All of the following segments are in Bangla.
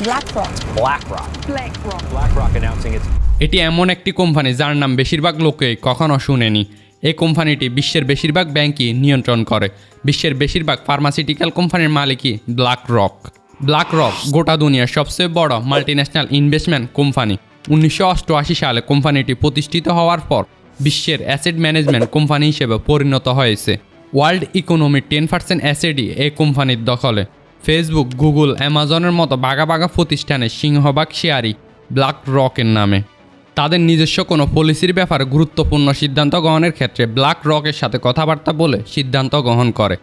BlackRock. BlackRock. BlackRock. BlackRock announcing its এটি এমন একটি কোম্পানি যার নাম বেশিরভাগ লোকে কখনো শুনেনি এই কোম্পানিটি বিশ্বের বেশিরভাগ ব্যাংকই নিয়ন্ত্রণ করে বিশ্বের বেশিরভাগ ফার্মাসিউটিক্যাল কোম্পানির মালিকই ব্ল্যাক রক ব্ল্যাক রক গোটা দুনিয়ার সবচেয়ে বড় মাল্টিন্যাশনাল ইনভেস্টমেন্ট কোম্পানি উনিশশো অষ্টআশি সালে কোম্পানিটি প্রতিষ্ঠিত হওয়ার পর বিশ্বের অ্যাসেট ম্যানেজমেন্ট কোম্পানি হিসেবে পরিণত হয়েছে ওয়ার্ল্ড ইকোনমির টেন পার্সেন্ট অ্যাসেটই এই কোম্পানির দখলে ফেসবুক গুগল অ্যামাজনের মতো বাঘা বাঘা প্রতিষ্ঠানের সিংহভাগ শেয়ারই ব্ল্যাক রকের নামে। তাদের নিজস্ব কোনো পলিসির ব্যাপারে গুরুত্বপূর্ণ সিদ্ধান্ত গ্রহণের ক্ষেত্রে ব্ল্যাক রকের সাথে কথাবার্তা বলে সিদ্ধান্ত গ্রহণ করে।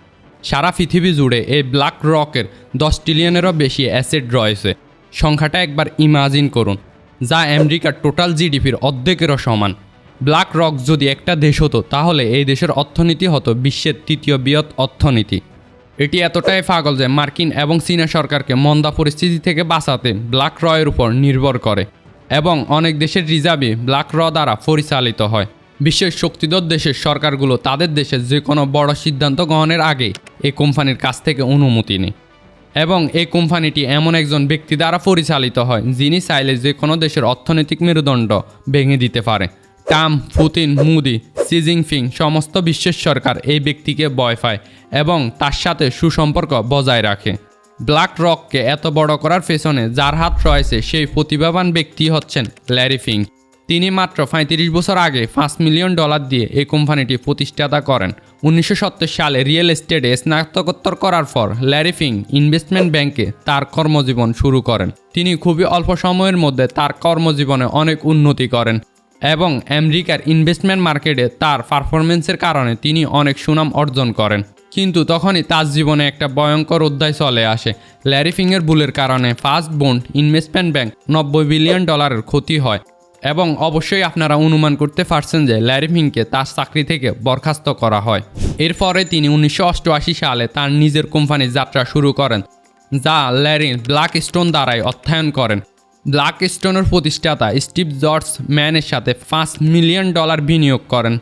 সারা পৃথিবী জুড়ে এই ব্ল্যাক রকের দশ ট্রিলিয়নেরও বেশি অ্যাসেট রয়েছে। সংখ্যাটা একবার ইমাজিন করুন, যা আমেরিকার টোটাল জিডিপির অর্ধেকেরও সমান। ব্ল্যাক রক যদি একটা দেশ হতো, তাহলে এই দেশের অর্থনীতি হতো বিশ্বের তৃতীয় বৃহৎ অর্থনীতি। এটি এতটাই পাগল যে মার্কিন এবং চীনা সরকারকে মন্দা পরিস্থিতি থেকে বাঁচাতে ব্ল্যাক রয়ের উপর নির্ভর করে এবং অনেক দেশের রিজার্ভে ব্ল্যাক র দ্বারা পরিচালিত হয়। বিশ্বের শক্তিধর দেশের সরকারগুলো তাদের দেশের যে কোনো বড় সিদ্ধান্ত গ্রহণের আগে এই কোম্পানির কাছ থেকে অনুমতি নেয় এবং এই কোম্পানিটি এমন একজন ব্যক্তি দ্বারা পরিচালিত হয় যিনি চাইলে যে কোনো দেশের অর্থনৈতিক মেরুদণ্ড ভেঙে দিতে পারে। টাম পুতিন, মুদি, সি জিনপিং সমস্ত বিশ্বের সরকার এই ব্যক্তিকে ভয় পায় এবং তার সাথে সুসম্পর্ক বজায় রাখে। ব্ল্যাক রককে এত বড় করার পেছনে যার হাত রয়েছে সেই প্রতিভাবান ব্যক্তি হচ্ছেন ল্যারি ফিং। তিনি মাত্র পঁয়ত্রিশ বছর আগে পাঁচ মিলিয়ন ডলার দিয়ে এই কোম্পানিটি প্রতিষ্ঠাতা করেন। উনিশশো সত্তর সালে রিয়েল এস্টেটে স্নাতকোত্তর করার পর ল্যারি ফিং ইনভেস্টমেন্ট ব্যাংকে তার কর্মজীবন শুরু করেন। তিনি খুবই অল্প সময়ের মধ্যে তার কর্মজীবনে অনেক উন্নতি করেন। এবং আমেরিকার ইনভেস্টমেন্ট মার্কেটে তার পারফরমেন্সের কারণে তিনি অনেক সুনাম অর্জন করেন। কিন্তু তখনই তার জীবনে একটা ভয়ঙ্কর অধ্যায় চলে আসে। ল্যারি ফিংয়ের ভুলের কারণে ফার্স্ট বন্ড ইনভেস্টমেন্ট ব্যাংক নব্বই বিলিয়ন ডলারের ক্ষতি হয়। এবং অবশ্যই আপনারা অনুমান করতে পারছেন যে ল্যারি ফিংকে তার চাকরি থেকে বরখাস্ত করা হয়। এরপরে তিনি উনিশশো অষ্টআশি সালে তার নিজের কোম্পানির যাত্রা শুরু করেন, যা ল্যারি ব্ল্যাক স্টোন দ্বারাই অর্থায়ন করেন। ব্ল্যাক স্টোনের প্রতিষ্ঠাতা স্টিভ জর্জ ম্যানের সাথে পাঁচ মিলিয়ন ডলার বিনিয়োগ করেন,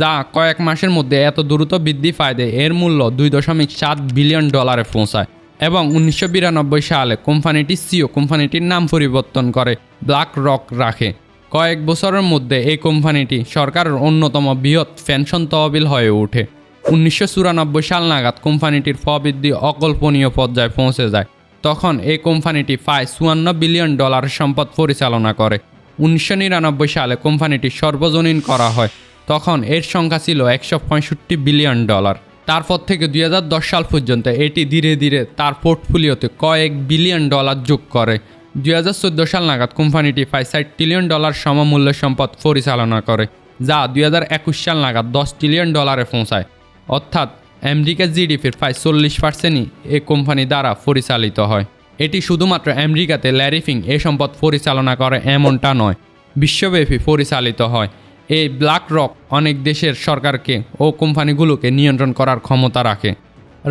যা কয়েক মাসের মধ্যে এত দ্রুত বৃদ্ধি পায় এর মূল্য দুই দশমিক সাত বিলিয়ন ডলারে পৌঁছায় এবং উনিশশো বিরানব্বই সালে কোম্পানিটি সিও, কোম্পানিটির নাম পরিবর্তন করে ব্ল্যাক রক রাখে। কয়েক বছরের মধ্যে এই কোম্পানিটি সরকারের অন্যতম বৃহৎ পেনশন তহবিল হয়ে ওঠে। উনিশশো চুরানব্বই সাল নাগাদ কোম্পানিটির প্রবৃদ্ধি অকল্পনীয় পর্যায়ে পৌঁছে যায়। তখন এই কোম্পানিটি প্রায় চুয়ান্ন বিলিয়ন ডলার সম্পদ পরিচালনা করে। উনিশশো নিরানব্বই সালে কোম্পানিটি সর্বজনীন করা হয়। তখন এর সংখ্যা ছিল একশো পঁয়ষট্টি বিলিয়ন ডলার। তারপর থেকে দুই হাজার দশ সাল পর্যন্ত এটি ধীরে ধীরে তার পোর্টফোলিওতে কয়েক বিলিয়ন ডলার যোগ করে। দুই হাজার চোদ্দ সাল নাগাদ কোম্পানিটি প্রায় ষাট ট্রিলিয়ন ডলার সমমূল্য সম্পদ পরিচালনা করে, যা দুই হাজার একুশ সাল নাগাদ দশ ট্রিলিয়ন ডলারে পৌঁছায়। অর্থাৎ আমেরিকার জিডিপির প্রায় চল্লিশ পার্সেন্টই এ কোম্পানি দ্বারা পরিচালিত হয়। এটি শুধুমাত্র আমেরিকাতে ল্যারিফিং এ সম্পদ পরিচালনা করে এমনটা নয়, বিশ্বব্যাপী পরিচালিত হয়। এই ব্ল্যাক রক অনেক দেশের সরকারকে ও কোম্পানিগুলোকে নিয়ন্ত্রণ করার ক্ষমতা রাখে।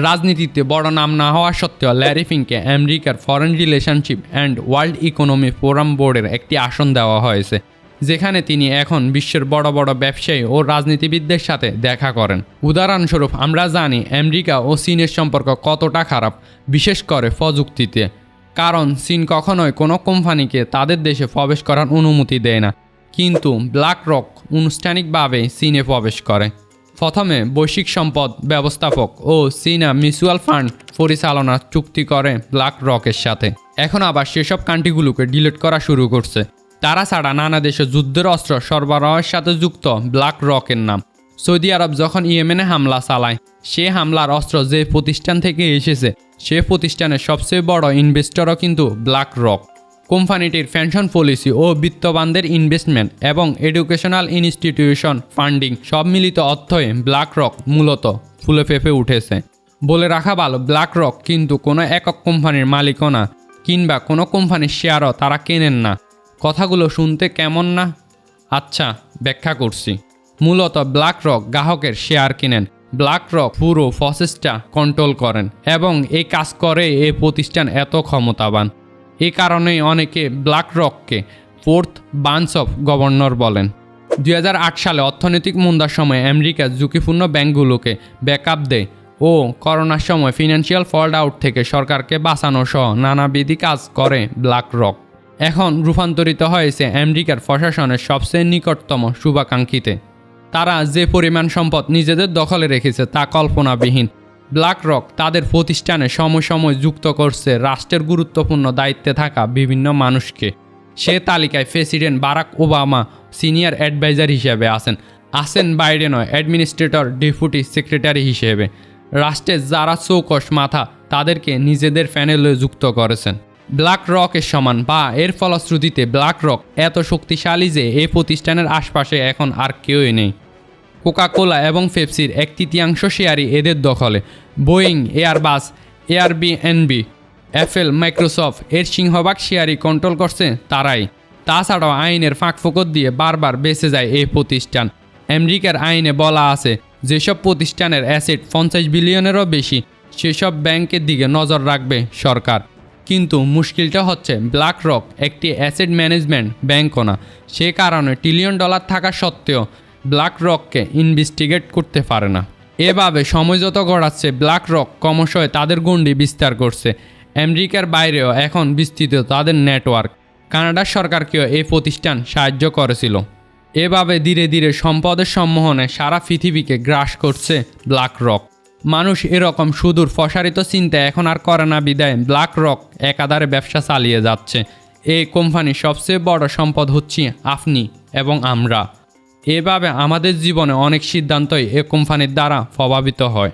রাজনীতিতে বড় নাম না হওয়া সত্ত্বেও ল্যারিফিংকে আমেরিকার foreign relationship and world economy forum বোর্ডের একটি আসন দেওয়া হয়েছে। যেখানে তিনি এখন বিশ্বের বড় বড় ব্যবসায়ী ও রাজনীতিবিদদের সাথে দেখা করেন। উদাহরণস্বরূপ, আমরা জানি আমেরিকা ও চীনের সম্পর্ক কতটা খারাপ, বিশেষ করে প্রযুক্তিতে। কারণ, চীন কখনোই কোনো কোম্পানিকে তাদের দেশে প্রবেশ করার অনুমতি দেয় না। কিন্তু ব্ল্যাক রক আনুষ্ঠানিকভাবে চীনে প্রবেশ করে। প্রথমে বৈশ্বিক সম্পদ ব্যবস্থাপক ও চীনা মিউচুয়াল ফান্ড পরিচালনা চুক্তি করে ব্ল্যাক রকের সাথে। এখন আবার সেসব কান্ট্রিগুলোকে ডিলিট করা শুরু করছে। তারা ছাড়া নানা দেশে যুদ্ধের অস্ত্র সরবরাহের সাথে যুক্ত ব্ল্যাক রকের নাম। সৌদি আরব যখন ইয়েমেনে হামলা চালায়, সে হামলার অস্ত্র যে প্রতিষ্ঠান থেকে এসেছে, সে প্রতিষ্ঠানের সবচেয়ে বড় ইনভেস্টরও কিন্তু ব্ল্যাক রক কোম্পানিটির পেনশন পলিসি ও বিত্তবানদের ইনভেস্টমেন্ট এবং এডুকেশনাল ইনস্টিটিউশন ফান্ডিং সব মিলিত অর্থে ব্ল্যাক রক মূলত ফুলে ফেঁপে উঠেছে। বলে রাখা ভালো ব্ল্যাক রক কিন্তু কোনো একক কোম্পানির মালিকও না, কিংবা কোনো কোম্পানির শেয়ারও তারা কেনেন না। কথাগুলো শুনতে কেমন না? আচ্ছা ব্যাখ্যা করছি। মূলত ব্ল্যাক রক গ্রাহকের শেয়ার কিনেন। ব্ল্যাক রক পুরো প্রসেসটা কন্ট্রোল করেন এবং এই কাজ করে এই প্রতিষ্ঠান এত ক্ষমতাবান। এ কারণেই অনেকে ব্ল্যাক রককে ফোর্থ বান্স অফ গভর্নর বলেন। দু হাজার আট সালে অর্থনৈতিক মন্দার সময় আমেরিকা ঝুঁকিপূর্ণ ব্যাংকগুলোকে ব্যাকআপ দেয় ও করোনার সময় ফিনান্সিয়াল ফল্ট আউট থেকে সরকারকে বাঁচানো সহ নানাবিধি কাজ করে ব্ল্যাক রক এখন রূপান্তরিত হয়েছে আমেরিকার প্রশাসনের সবচেয়ে নিকটতম শুভাকাঙ্ক্ষীতে। তারা যে পরিমাণ সম্পদ নিজেদের দখলে রেখেছে তা কল্পনাবিহীন। ব্ল্যাক রক তাদের প্রতিষ্ঠানে সময় সময় যুক্ত করছে রাষ্ট্রের গুরুত্বপূর্ণ দায়িত্বে থাকা বিভিন্ন মানুষকে। সে তালিকায় president Barack Obama senior adviser হিসেবে আছেন। আছেন বাইডেনও অ্যাডমিনিস্ট্রেটর, ডেপুটি সেক্রেটারি হিসেবে। রাষ্ট্রের যারা চৌকস মাথা তাদেরকে নিজেদের প্যানেলে যুক্ত করেছেন। ব্ল্যাক রকের সমান, বা এর ফলশ্রুতিতে ব্ল্যাক রক এত শক্তিশালী যে এই প্রতিষ্ঠানের আশপাশে এখন আর কেউই নেই। কোকাকোলা এবং পেপসির এক তৃতীয়াংশ শেয়ারই এদের দখলে। Boeing Airbus Airbnb Apple Microsoft এর সিংহভাগ শেয়ারই কন্ট্রোল করছে তারাই। তাছাড়াও আইনের ফাঁকফোকর দিয়ে বারবার বেঁচে যায় এই প্রতিষ্ঠান। আমেরিকার আইনে বলা আছে, যেসব প্রতিষ্ঠানের অ্যাসেট পঞ্চাশ বিলিয়নেরও বেশি, সেসব ব্যাংকের দিকে নজর রাখবে সরকার। কিন্তু মুশকিলটা হচ্ছে ব্ল্যাক রক একটি অ্যাসেট ম্যানেজমেন্ট ব্যাংকও না। সে কারণে ট্রিলিয়ন ডলার থাকা সত্ত্বেও ব্ল্যাক রককে ইনভেস্টিগেট করতে পারে না। এভাবে সময় যত ব্ল্যাক রক ক্রমশই তাদের গণ্ডি বিস্তার করছে। আমেরিকার বাইরেও এখন বিস্তৃত তাদের নেটওয়ার্ক কানাডার সরকারকেও এই প্রতিষ্ঠান সাহায্য করেছিল। এভাবে ধীরে ধীরে সম্পদের সম্মোহনে সারা পৃথিবীকে গ্রাস করছে ব্ল্যাক রক মানুষ এরকম সুদূর প্রসারিত চিন্তা এখন আর করে না বিদায়। ব্ল্যাক রক একাধারে ব্যবসা চালিয়ে যাচ্ছে। এই কোম্পানির সবচেয়ে বড় সম্পদ হচ্ছে আপনি এবং আমরা। এভাবে আমাদের জীবনে অনেক সিদ্ধান্তই এ কোম্পানির দ্বারা প্রভাবিত হয়।